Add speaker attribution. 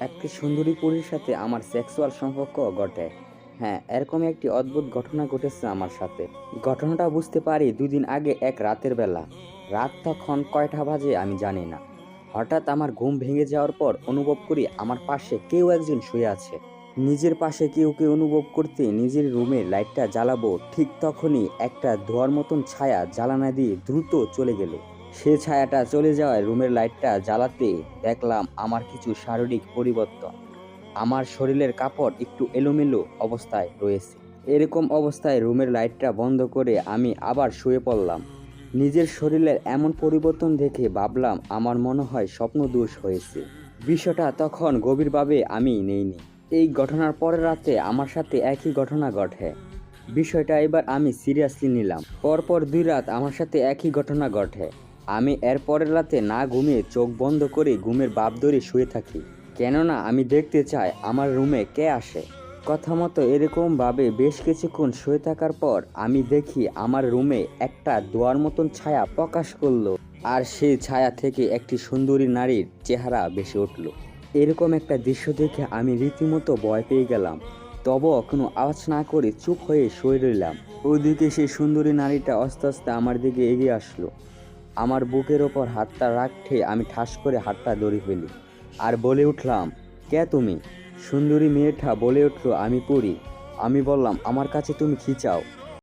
Speaker 1: একটি সুন্দরী পরীর সাথে আমার সেক্সুয়াল সম্পর্ক ঘটে। হ্যাঁ এরকম একটি অদ্ভুত ঘটনা ঘটেছে আমার সাথে। ঘটনাটা বুঝতে পারি দুদিন আগে এক রাতের বেলা। রাত তখন কয়টা বাজে আমি জানি না। হঠাৎ আমার ঘুম ভেঙে যাওয়ার পর অনুভব করি আমার পাশে কেউ একজন শুয়ে আছে। নিজের পাশে কেউ কেউ অনুভব করতে নিজের রুমে লাইটটা জ্বালাবো, ঠিক তখনই একটা ধোয়ার মতন ছায়া জ্বালানা দিয়ে দ্রুত চলে গেল। সে ছায়াটা চলে যাওয়ায় রুমের লাইটটা জ্বালাতে দেখলাম আমার কিছু শারীরিক পরিবর্তন। আমার শরীরের কাপড় একটু এলোমেলো অবস্থায় রয়েছে। এরকম অবস্থায় রুমের লাইটটা বন্ধ করে আমি আবার শুয়ে পড়লাম। নিজের শরীরের এমন পরিবর্তন দেখে ভাবলাম আমার মনে হয় স্বপ্ন দোষ হয়েছে। বিষয়টা তখন গভীরভাবে আমি নেইনি। এই ঘটনার পরের রাতে আমার সাথে একই ঘটনা ঘটে। বিষয়টা এবার আমি সিরিয়াসলি নিলাম। পরপর দুই রাত আমার সাথে একই ঘটনা ঘটে। আমি এরপরের রাতে না ঘুমিয়ে চোখ বন্ধ করে ঘুমের বাপ ধরে শুয়ে থাকি। কেননা আমি দেখতে চাই আমার রুমে কে আসে। কথা মতো এরকমভাবে বেশ কিছুক্ষণ শুয়ে থাকার পর আমি দেখি আমার রুমে একটা দোয়ার মতন ছায়া প্রকাশ করল আর সেই ছায়া থেকে একটি সুন্দরী নারীর চেহারা বেশি উঠল। এরকম একটা দৃশ্য দেখে আমি রীতিমতো ভয় পেয়ে গেলাম। তবুও কোনো আওয়াজ না করে চুপ হয়ে শুয়ে রইলাম। ওইদিকে সেই সুন্দরী নারীটা আস্তে আস্তে আমার দিকে এগিয়ে আসলো। আমার বুকের ওপর হাতটা রাখতে আমি ঠাস করে হাতটা দড়ি ফেলি। আর বলে উঠলাম, কে তুমি? সুন্দরী মেয়েটা বলে উঠল, আমি পড়ি। আমি বললাম, আমার কাছে তুমি কি চাও?